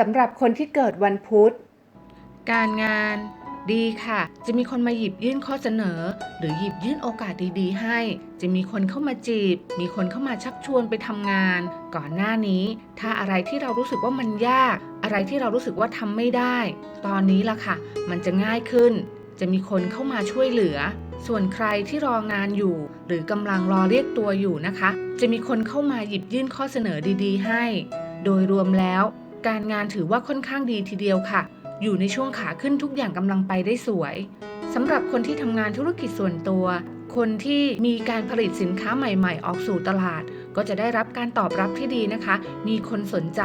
สำหรับคนที่เกิดวันพุธ การงาน ดีค่ะ จะมีคนมาหยิบยื่นข้อเสนอ หรือหยิบยื่นโอกาสดีๆ ให้ จะมีคนเข้ามาจีบ มีคนเข้ามาชักชวนไปทำงาน ก่อนหน้านี้ ถ้าอะไรที่เรารู้สึกว่ามันยาก อะไรที่เรารู้สึกว่าทำไม่ได้ ตอนนี้ล่ะค่ะ มันจะง่ายขึ้น จะมีคนเข้ามาช่วยเหลือ ส่วนใครที่รองานอยู่ หรือกำลังรอเรียกตัวอยู่นะคะ จะมีคนเข้ามาหยิบยื่นข้อเสนอดี ๆ ให้ โดยรวมแล้ว การงานถือว่าค่อนข้างดีทีเดียวค่ะ อยู่ในช่วงขาขึ้นทุกอย่างกำลังไปได้สวยสำหรับคนที่ทำงานธุรกิจส่วนตัว คนที่มีการผลิตสินค้าใหม่ๆ ออกสู่ตลาด ก็จะได้รับการตอบรับที่ดีนะคะ มีคนสนใจ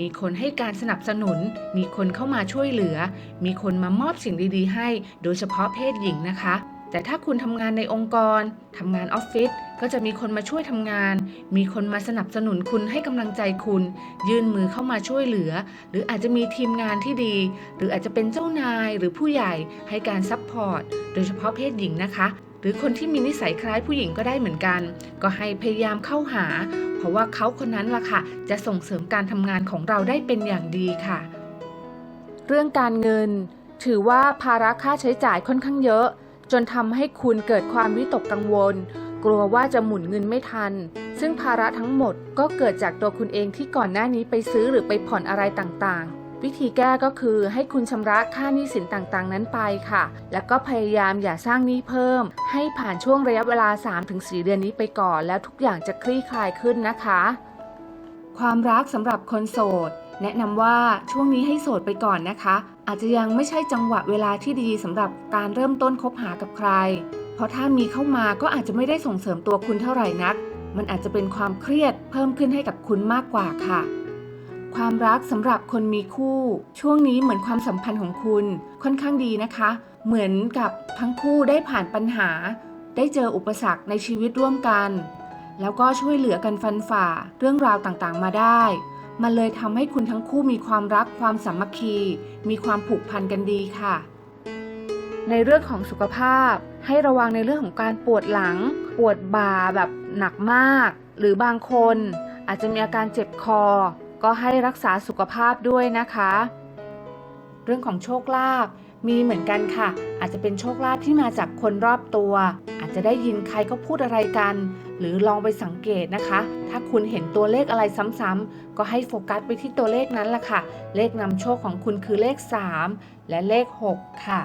มีคนให้การสนับสนุน มีคนเข้ามาช่วยเหลือ มีคนมามอบสิ่งดีๆ ให้ โดยเฉพาะเพศหญิงนะคะ แต่ถ้าคุณทำงานในองค์กรทำงานออฟฟิศก็จะมีคนมาช่วยทำงาน มีคนมาสนับสนุนคุณให้กำลังใจคุณ ยื่นมือเข้ามาช่วยเหลือ หรืออาจจะมีทีมงานที่ดี หรืออาจจะเป็นเจ้านายหรือผู้ใหญ่ให้การซัพพอร์ตโดยเฉพาะเพศหญิงนะคะ หรือคนที่มีนิสัยคล้ายผู้หญิงก็ได้เหมือนกัน ก็ให้พยายามเข้าหา เพราะว่าเขาคนนั้นล่ะค่ะ จะส่งเสริมการทำงานของเราได้เป็นอย่างดีค่ะ เรื่องการเงิน ถือว่าภาระค่าใช้จ่ายค่อนข้างเยอะ จนทำให้คุณเกิดความวิตกกังวล กลัวว่าจะหมุนเงินไม่ทัน ซึ่งภาระทั้งหมดก็เกิดจากตัวคุณเองที่ก่อนหน้านี้ไปซื้อหรือไปผ่อนอะไรต่างๆ วิธีแก้ก็คือให้คุณชำระค่าหนี้สินต่างๆ นั้นไปค่ะ แล้วก็พยายามอย่าสร้างหนี้เพิ่ม ให้ผ่านช่วงระยะเวลา 3-4 เดือนนี้ไปก่อน แล้วทุกอย่างจะคลี่คลายขึ้นนะคะ ความรักสำหรับคนโสด แนะนำว่าช่วงนี้ให้โสดไปก่อนนะคะ อาจจะยังไม่ใช่จังหวะเวลาที่ดีสำหรับการเริ่มต้นคบหากับใคร เพราะถ้ามีเข้ามาก็อาจจะไม่ได้ส่งเสริมตัวคุณเท่าไหร่นัก มันอาจจะเป็นความเครียดเพิ่มขึ้นให้กับคุณมากกว่าค่ะ ความรักสำหรับคนมีคู่ ช่วงนี้เหมือนความสัมพันธ์ของคุณค่อนข้างดีนะคะ เหมือนกับทั้งคู่ได้ผ่านปัญหา ได้เจออุปสรรคในชีวิตร่วมกัน แล้วก็ช่วยเหลือกันฟันฝ่าเรื่องราวต่างๆ มาได้ มันเลยทำให้คุณทั้งคู่มีความรักความสามัคคี มีความผูกพันกันดีค่ะ ในเรื่องของสุขภาพ ให้ระวังในเรื่องของการปวดหลัง ปวดบ่าแบบหนักมาก หรือบางคนอาจจะมีอาการเจ็บคอ ก็ให้รักษาสุขภาพด้วยนะคะ เรื่องของโชคลาภ มีเหมือนกันค่ะ อาจจะเป็นโชคลาภที่มาจากคนรอบตัว อาจจะได้ยินใครเขาพูดอะไรกัน หรือลองไปสังเกตนะคะ ถ้าคุณเห็นตัวเลขอะไรซ้ำๆก็ให้โฟกัสไปที่ตัวเลขนั้นแหละค่ะ เลขนำโชคของคุณคือเลข 3 และเลข 6 ค่ะ